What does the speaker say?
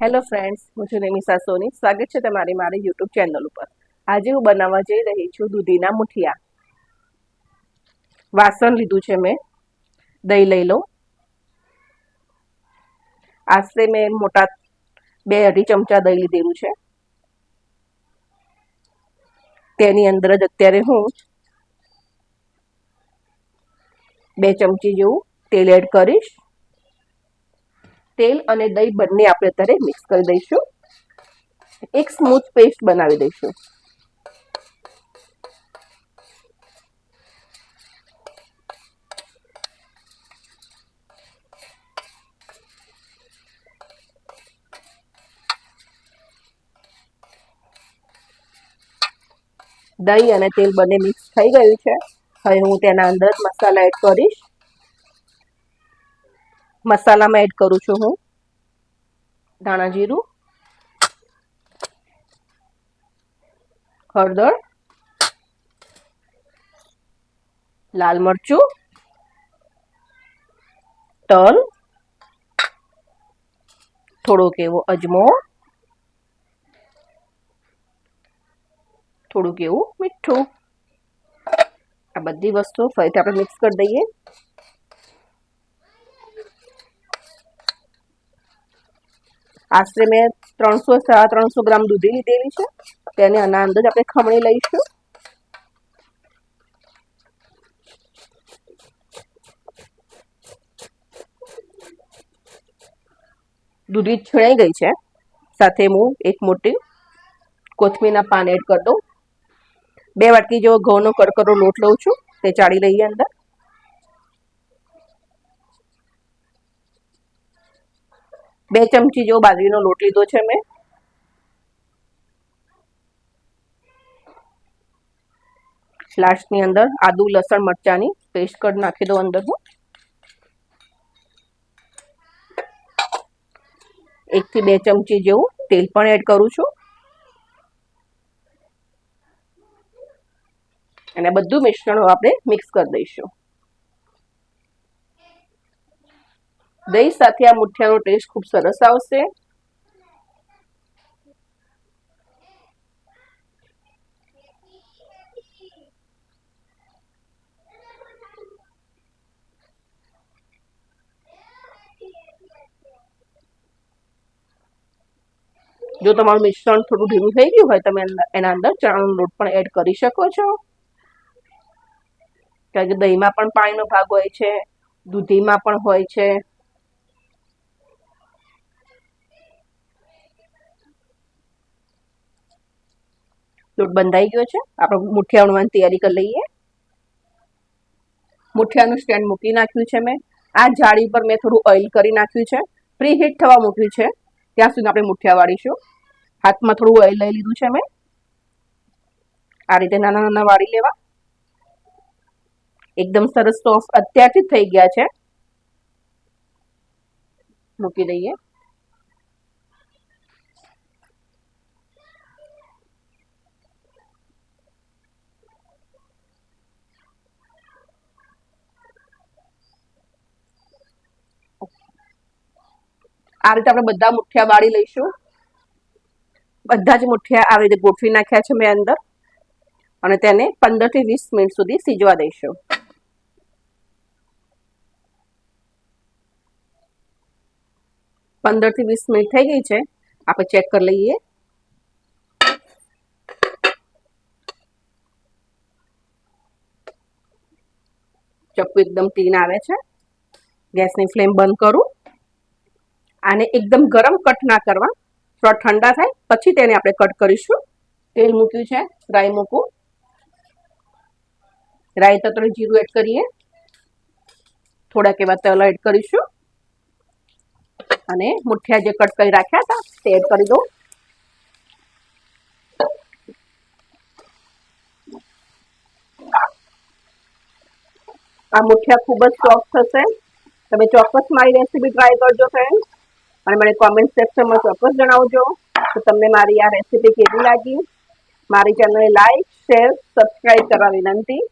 Hello friends, હું છું નિમિષા સોની. સ્વાગત છે તમારી મારી યુટ્યુબ ચેનલ ઉપર. આજે હું બનાવવા જઈ રહી છું દૂધીના મુઠિયા. વાસણ લીધું છે મેં. દહીં લઈ લો આશરે મેં મોટા બે અઢી ચમચા દહીં લીધેલું છે. તેની અંદર જ અત્યારે હું બે ચમચી જેવું તેલ એડ કરીશ. તેલ અને દહીં બંને આપણે અત્યારે મિક્સ કરી દઈશું. એક સ્મૂથ પેસ્ટ બનાવી દઈશું. દહીં અને તેલ બંને મિક્સ થઈ ગયું છે. હવે હું તેના અંદર મસાલા એડ કરીશ. મસાલામાં એડ કરું છું હું. ધાણા જીરું. હળદર. લાલ મરચું. તલ. થોડોક એવો અજમો. થોડુંક એવું મીઠું. આ બધી વસ્તુઓ ફરીથી આપણે મિક્સ કરી દઈએ. આશરે મેં ત્રણસો સાડા ત્રણસો ગ્રામ દૂધી લીધેલી છે. તેને આના અંદર જ આપણે ખમણી લઈશું. દૂધી છીણાઈ ગઈ છે. સાથે હું એક મોટી કોથમીરના પાન એડ કરી દઉં. બે વાટકી જેવો ઘઉંનો કરકરો લોટ લઉં છું. તે ચાળી લઈએ અંદર. બે ચમચી જેવો બાજરીનો લોટ લીધો છે મેં. લાસ્ટની અંદર આદુ, લસણ, મરચાની પેસ્ટ કરી નાખી દો અંદર હું. એકથી બે ચમચી જેવું તેલ પણ એડ કરું છું. અને બધું મિશ્રણ આપણે મિક્સ કરી દઈશું. દહીં સાથે આ મુઠિયાનો ટેસ્ટ ખૂબ સરસ આવશે. જો તમારું મિશ્રણ થોડું ઢીલું થઈ ગયું હોય, તમે એના અંદર ચણાનો લોટ પણ એડ કરી શકો છો. કારણ કે દહીંમાં પણ પાણીનો ભાગ હોય છે, દૂધીમાં પણ હોય છે. લોટ બંધાઈ ગયો છે. આપણે મુઠિયા વણવાની તૈયારી કરી લઈએ. મુઠિયાનું સ્ટેન્ડ મૂકી નાખ્યું છે મેં. આ જાળી પર મેં થોડું ઓઇલ કરી નાખ્યું છે. પ્રીહીટ થવા મૂક્યું છે. ત્યાં સુધી આપણે મુઠિયા વાળીશું. હાથમાં થોડું ઓઇલ લઈ લીધું છે મેં. આ રીતે નાના નાના વાળી લેવા. એકદમ સરસ સોફ્ટ અત્યારથી થઈ ગયા છે. મૂકી દઈએ. આ રીતે આપણે બધા મુઠિયા બાળી લઈશું. બધા જ મુઠિયા આવી રીતે ગોઠવી નાખ્યા છે મેં અંદર. અને તેને પંદરથી વીસ મિનિટ સુધી સીજવા દઈશું. પંદરથી વીસ મિનિટ થઈ ગઈ છે. આપણે ચેક કરી લઈએ. ચપ્પુ એકદમ ક્લીન આવે છે. ગેસની ફ્લેમ બંધ કરું. આને એકદમ ગરમ કટ ના કરવા, થોડા ઠંડા થાય, પછી તેને આપણે કટ કરીશું. તેલ મૂક્યું છે, રાઈ મૂકું. રાઈ તતડું જીરું એડ કરીએ. થોડાક એવા તલ એડ કરીશું. અને મુઠિયા જે કટ કરી રાખ્યા હતા, તે એડ કરી દઉં. આ મુઠિયા ખૂબ જ સોફ્ટ થશે. તમે ચોક્કસ મારી રેસીપી ટ્રાય કરજો ફ્રેન્ડ અને મને કોમેન્ટ સેક્શનમાં ચોક્કસ જણાવજો. કે તમને મારી આ રેસીપી કેવી લાગી? મારી ચેનલને લાઈક શેર સબસ્ક્રાઈબ કરવા વિનંતી.